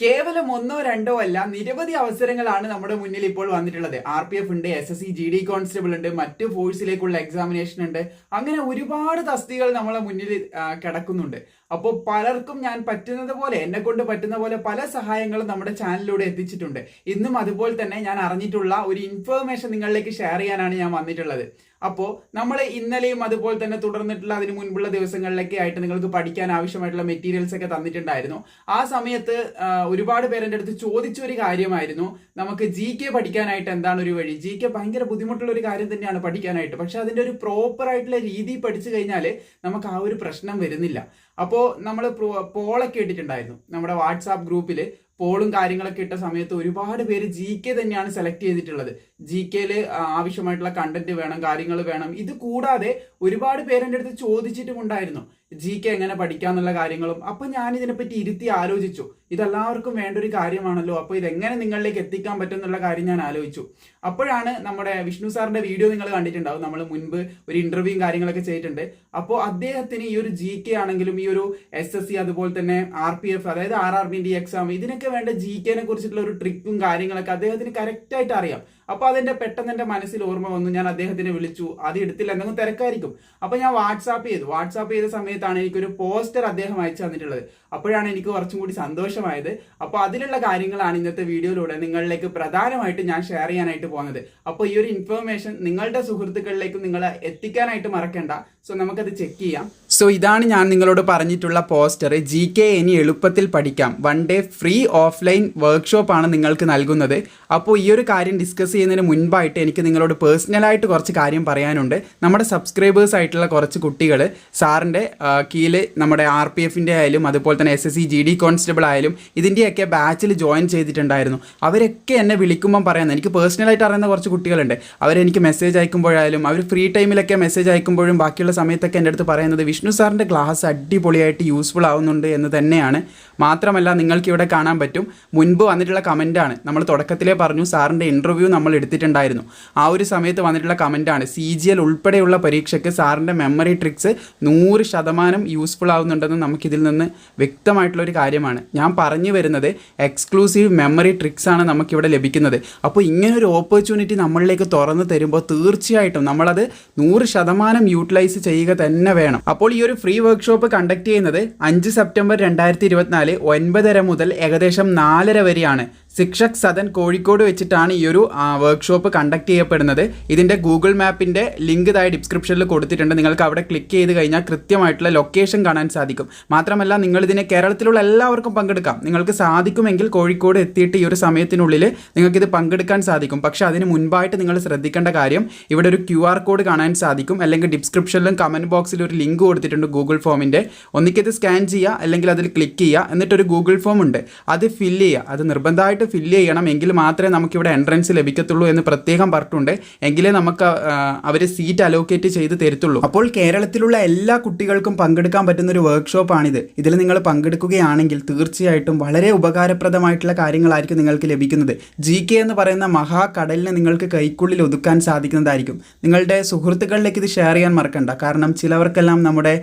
കേവലം ഒന്നോ രണ്ടോ അല്ല നിരവധി അവസരങ്ങളാണ് നമ്മുടെ മുന്നിൽ ഇപ്പോൾ വന്നിട്ടുള്ളത്. ആർ പി എഫ് ഉണ്ട് S S C G D constable ഉണ്ട് മറ്റ് ഫോഴ്സിലേക്കുള്ള എക്സാമിനേഷൻ ഉണ്ട്. അങ്ങനെ ഒരുപാട് തസ്തികൾ നമ്മളെ മുന്നിൽ കിടക്കുന്നുണ്ട്. അപ്പോൾ പലർക്കും ഞാൻ പറ്റുന്നത് പോലെ എന്നെ കൊണ്ട് പറ്റുന്ന പോലെ പല സഹായങ്ങളും നമ്മുടെ ചാനലിലൂടെ എത്തിച്ചിട്ടുണ്ട്. ഇന്നും അതുപോലെ തന്നെ ഞാൻ അറിഞ്ഞിട്ടുള്ള ഒരു ഇൻഫർമേഷൻ നിങ്ങളിലേക്ക് ഷെയർ ചെയ്യാനാണ് ഞാൻ വന്നിട്ടുള്ളത്. അപ്പോൾ നമ്മൾ ഇന്നലെയും അതുപോലെ തന്നെ തുടർന്നിട്ടുള്ള അതിന് മുൻപുള്ള ദിവസങ്ങളിലൊക്കെ ആയിട്ട് നിങ്ങൾക്ക് പഠിക്കാൻ ആവശ്യമായിട്ടുള്ള മെറ്റീരിയൽസ് ഒക്കെ തന്നിട്ടുണ്ടായിരുന്നു. ആ സമയത്ത് ഒരുപാട് പേരെന്റെ അടുത്ത് ചോദിച്ച ഒരു കാര്യമായിരുന്നു. നമുക്ക് ജി കെ പഠിക്കാനായിട്ട് എന്താണ് ഒരു വഴി? ജി കെ ഭയങ്കര ബുദ്ധിമുട്ടുള്ള ഒരു കാര്യം തന്നെയാണ് പഠിക്കാനായിട്ട്. പക്ഷെ അതിന്റെ ഒരു പ്രോപ്പർ ആയിട്ടുള്ള രീതി പഠിച്ചു കഴിഞ്ഞാൽ നമുക്ക് ആ ഒരു പ്രശ്നം വരുന്നില്ല. അപ്പോൾ നമ്മൾ പോളൊക്കെ ഇട്ടിട്ടുണ്ടായിരുന്നു. നമ്മുടെ വാട്സാപ്പ് ഗ്രൂപ്പിൽ പോളും കാര്യങ്ങളൊക്കെ ഇട്ട സമയത്ത് ഒരുപാട് പേര് ജി കെ തന്നെയാണ് സെലക്ട് ചെയ്തിട്ടുള്ളത്. ജി കെയിൽ ആവശ്യമായിട്ടുള്ള കണ്ടന്റ് വേണം കാര്യങ്ങൾ വേണം. ഇത് കൂടാതെ ഒരുപാട് പേരെന്റെ അടുത്ത് ചോദിച്ചിട്ടുമുണ്ടായിരുന്നു. ജി കെ എങ്ങനെ പഠിക്കാന്നുള്ള കാര്യങ്ങളും. അപ്പൊ ഞാൻ ഇതിനെപ്പറ്റി ഇരുത്തി ആലോചിച്ചു. ഇതെല്ലാവർക്കും വേണ്ട ഒരു കാര്യമാണല്ലോ. അപ്പൊ ഇതെങ്ങനെ നിങ്ങളിലേക്ക് എത്തിക്കാൻ പറ്റും എന്നുള്ള കാര്യം ഞാൻ ആലോചിച്ചു. അപ്പോഴാണ് നമ്മുടെ വിഷ്ണു സാറിന്റെ വീഡിയോ നിങ്ങൾ കണ്ടിട്ടുണ്ടാവും. നമ്മൾ മുൻപ് ഒരു ഇന്റർവ്യൂ കാര്യങ്ങളൊക്കെ ചെയ്തിട്ടുണ്ട്. അപ്പോൾ അദ്ദേഹത്തിന് ഈ ഒരു ജി കെ ആണെങ്കിലും ഈ ഒരു എസ് എസ് സി അതുപോലെ തന്നെ ആർ പി എഫ് അതായത് R R B D exam ഇതിനൊക്കെ വേണ്ട ജി കെനെ കുറിച്ചിട്ടുള്ള ഒരു ട്രിക്കും കാര്യങ്ങളൊക്കെ അദ്ദേഹത്തിന് കറക്റ്റ് ആയിട്ട് അറിയാം. അപ്പൊ അതെന്റെ പെട്ടെന്ന് എന്റെ മനസ്സിൽ ഓർമ്മ വന്നു. ഞാൻ അദ്ദേഹത്തിനെ വിളിച്ചു. അത് എടുത്തില്ല എന്തെങ്കിലും തിരക്കായിരിക്കും. അപ്പൊ ഞാൻ വാട്സാപ്പ് ചെയ്തു. വാട്സാപ്പ് ചെയ്ത സമയത്താണ് എനിക്കൊരു പോസ്റ്റർ അദ്ദേഹം അയച്ചു തന്നിട്ടുള്ളത്. അപ്പോഴാണ് എനിക്ക് കുറച്ചും കൂടി സന്തോഷമായത്. അപ്പൊ അതിലുള്ള കാര്യങ്ങളാണ് ഇന്നത്തെ വീഡിയോയിലൂടെ നിങ്ങളിലേക്ക് പ്രധാനമായിട്ട് ഞാൻ ഷെയർ ചെയ്യാനായിട്ട് പോകുന്നത്. അപ്പോൾ ഈ ഒരു ഇൻഫർമേഷൻ നിങ്ങളുടെ സുഹൃത്തുക്കളിലേക്കും നിങ്ങൾ എത്തിക്കാനായിട്ട് മറക്കണ്ട. സോ നമുക്കത് ചെക്ക് ചെയ്യാം. സോ ഇതാണ് ഞാൻ നിങ്ങളോട് പറഞ്ഞിട്ടുള്ള പോസ്റ്റർ ജി കെ ഇനി എളുപ്പത്തിൽ പഠിക്കാം. One day free offline workshop ആണ് നിങ്ങൾക്ക് നൽകുന്നത്. അപ്പോൾ ഈ ഒരു കാര്യം ഡിസ്കസ് ചെയ്യുന്നതിന് മുൻപായിട്ട് എനിക്ക് നിങ്ങളോട് പേഴ്സണലായിട്ട് കുറച്ച് കാര്യം പറയാനുണ്ട്. നമ്മുടെ സബ്സ്ക്രൈബേഴ്സ് ആയിട്ടുള്ള കുറച്ച് കുട്ടികൾ സാറിന്റെ കീഴിൽ നമ്മുടെ ആർ പി എഫിന്റെ ആയാലും അതുപോലെ തന്നെ S S C G D constable ആയാലും ഇതിന്റെയൊക്കെ ബാച്ചിൽ ജോയിൻ ചെയ്തിട്ടുണ്ടായിരുന്നു. അവരൊക്കെ എന്നെ വിളിക്കുമ്പം പറയുന്നത് എനിക്ക് പേഴ്സണലായിട്ട് അറിയുന്ന കുറച്ച് കുട്ടികളുണ്ട്. അവരെനിക്ക് മെസ്സേജ് അയക്കുമ്പോഴായാലും അവർ ഫ്രീ ടൈമിലൊക്കെ മെസ്സേജ് അയക്കുമ്പോഴും ബാക്കിയുള്ള സമയത്തൊക്കെ എന്റെ അടുത്ത് പറയുന്നത് വിഷ്ണു സാറിന്റെ ക്ലാസ് അടിപൊളിയായിട്ട് യൂസ്ഫുൾ ആവുന്നുണ്ട് എന്ന് തന്നെയാണ്. മാത്രമല്ല നിങ്ങൾക്ക് ഇവിടെ കാണാൻ പറ്റും. മുൻപ് വന്നിട്ടുള്ള കമന്റാണ് നമ്മൾ തുടക്കത്തിലേ പറഞ്ഞു സാറിന്റെ ഇന്റർവ്യൂ നമ്മൾ എടുത്തിട്ടുണ്ടായിരുന്നു. ആ ഒരു സമയത്ത് വന്നിട്ടുള്ള കമന്റാണ് സി ജി എൽ ഉൾപ്പെടെയുള്ള പരീക്ഷയ്ക്ക് സാറിന്റെ മെമ്മറി ട്രിക്സ് നൂറ് ശതമാനം യൂസ്ഫുൾ ആവുന്നുണ്ടെന്ന് നമുക്കിതിൽ നിന്ന് വ്യക്തമായിട്ടുള്ളൊരു കാര്യമാണ്. ഞാൻ പറഞ്ഞു വരുന്നത് എക്സ്ക്ലൂസീവ് മെമ്മറി ട്രിക്സ് ആണ് നമുക്കിവിടെ ലഭിക്കുന്നത്. അപ്പോൾ ഇങ്ങനെ ഒരു ഓപ്പർച്യൂണിറ്റി നമ്മളിലേക്ക് തുറന്നു തരുമ്പോൾ തീർച്ചയായിട്ടും നമ്മളത് നൂറ് ശതമാനം യൂട്ടിലൈസ് ചെയ്യുക തന്നെ വേണം. അപ്പോൾ ഈ ഒരു ഫ്രീ വർക്ക്ഷോപ്പ് കണ്ടക്ട് ചെയ്യുന്നത് അഞ്ച് സെപ്റ്റംബർ രണ്ടായിരത്തി ഇരുപത്തിനാല് ഒൻപതര മുതൽ ഏകദേശം നാലര വരെയാണ്. ശിക്ഷക് സദൻ കോഴിക്കോട് വെച്ചിട്ടാണ് ഈ ഒരു വർക്ക്ഷോപ്പ് കണ്ടക്ട് ചെയ്യപ്പെടുന്നത്. ഇതിന്റെ ഗൂഗിൾ മാപ്പിന്റെ ലിങ്ക് ഇതായ ഡിസ്ക്രിപ്ഷനിൽ കൊടുത്തിട്ടുണ്ട്. നിങ്ങൾക്ക് അവിടെ ക്ലിക്ക് ചെയ്ത് കഴിഞ്ഞാൽ കൃത്യമായിട്ടുള്ള ലൊക്കേഷൻ കാണാൻ സാധിക്കും. മാത്രമല്ല നിങ്ങൾ ഇതിനെ കേരളത്തിലുള്ള എല്ലാവർക്കും പങ്കെടുക്കാം. നിങ്ങൾക്ക് സാധിക്കുമെങ്കിൽ കോഴിക്കോട് എത്തിയിട്ട് ഈ ഒരു സമയത്തിനുള്ളിൽ നിങ്ങൾക്കിത് പങ്കെടുക്കാൻ സാധിക്കും. പക്ഷേ അതിന് മുൻപായിട്ട് നിങ്ങൾ ശ്രദ്ധിക്കേണ്ട കാര്യം ഇവിടെ ഒരു ക്യു ആർ കോഡ് കാണാൻ സാധിക്കും. അല്ലെങ്കിൽ ഡിസ്ക്രിപ്ഷനിലും കമന്റ് ബോക്സിൽ ഒരു ലിങ്ക് കൊടുത്തിട്ടുണ്ട് ഗൂഗിൾ ഫോമിന്റെ ഒന്നിക്കത് സ്കാൻ ചെയ്യുക അല്ലെങ്കിൽ അതിൽ ക്ലിക്ക് ചെയ്യുക. എന്നിട്ടൊരു ഗൂഗിൾ ഫോം ഉണ്ട്. അത് ഫില്ല് ചെയ്യുക. അത് നിർബന്ധമായിട്ട് ഫില്ല് ചെയ്യണം. എങ്കിൽ മാത്രമേ നമുക്കിവിടെ എൻട്രൻസ് ലഭിക്കത്തുള്ളൂ എന്ന് പ്രത്യേകം പറഞ്ഞിട്ടുണ്ട്. എങ്കിലേ നമുക്ക് അവർ സീറ്റ് അലോക്കേറ്റ് ചെയ്ത് തരത്തുള്ളൂ. അപ്പോൾ കേരളത്തിലുള്ള എല്ലാ കുട്ടികൾക്കും പങ്കെടുക്കാൻ പറ്റുന്ന ഒരു വർക്ക്ഷോപ്പാണിത് ഇതിൽ നിങ്ങൾ പങ്കെടുക്കുകയാണെങ്കിൽ തീർച്ചയായിട്ടും വളരെ ഉപകാരപ്രദമായിട്ടുള്ള കാര്യങ്ങളായിരിക്കും നിങ്ങൾക്ക് ലഭിക്കുന്നത്. ജി കെ എന്ന് പറയുന്ന മഹാകടലിനെ നിങ്ങൾക്ക് കൈക്കുള്ളിൽ ഒതുക്കാൻ സാധിക്കുന്നതായിരിക്കും. നിങ്ങളുടെ സുഹൃത്തുക്കളിലേക്ക് ഇത് ഷെയർ ചെയ്യാൻ മറക്കണ്ട. കാരണം ചിലവർക്കെല്ലാം നമ്മുടെ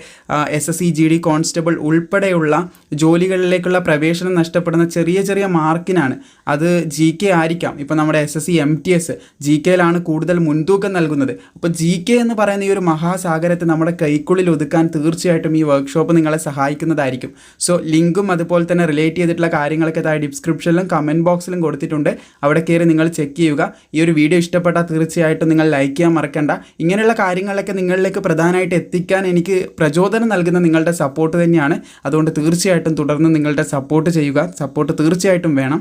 S S C G D constable ഉൾപ്പെടെയുള്ള ജോലികളിലേക്കുള്ള പ്രവേശനം നഷ്ടപ്പെടുന്ന ചെറിയ ചെറിയ മാർക്കിനാണ് അത് ജി കെ ആയിരിക്കാം. ഇപ്പോൾ നമ്മുടെ S S C M T S G കെയിലാണ് കൂടുതൽ മുൻതൂക്കം നൽകുന്നത്. അപ്പോൾ ജി കെ എന്ന് പറയുന്ന ഈ ഒരു മഹാസാഗരത്തെ നമ്മുടെ കൈക്കുള്ളിൽ ഒതുക്കാൻ തീർച്ചയായിട്ടും ഈ വർക്ക്ഷോപ്പ് നിങ്ങളെ സഹായിക്കുന്നതായിരിക്കും. സോ ലിങ്കും അതുപോലെ തന്നെ റിലേറ്റ് ചെയ്തിട്ടുള്ള കാര്യങ്ങളൊക്കെ താഴെ ഡിസ്ക്രിപ്ഷനിലും കമന്റ് ബോക്സിലും കൊടുത്തിട്ടുണ്ട്. അവിടെ കയറി നിങ്ങൾ ചെക്ക് ചെയ്യുക. ഈ ഒരു വീഡിയോ ഇഷ്ടപ്പെട്ടാൽ തീർച്ചയായിട്ടും നിങ്ങൾ ലൈക്ക് ചെയ്യാൻ മറക്കണ്ട. ഇങ്ങനെയുള്ള കാര്യങ്ങളൊക്കെ നിങ്ങളിലേക്ക് പ്രധാനമായിട്ട് എത്തിക്കാൻ എനിക്ക് പ്രചോദനം നൽകുന്ന നിങ്ങളുടെ സപ്പോർട്ട് തന്നെയാണ്. അതുകൊണ്ട് തീർച്ചയായിട്ടും തുടർന്ന് നിങ്ങളുടെ സപ്പോർട്ട് ചെയ്യുക. സപ്പോർട്ട് തീർച്ചയായിട്ടും വേണം.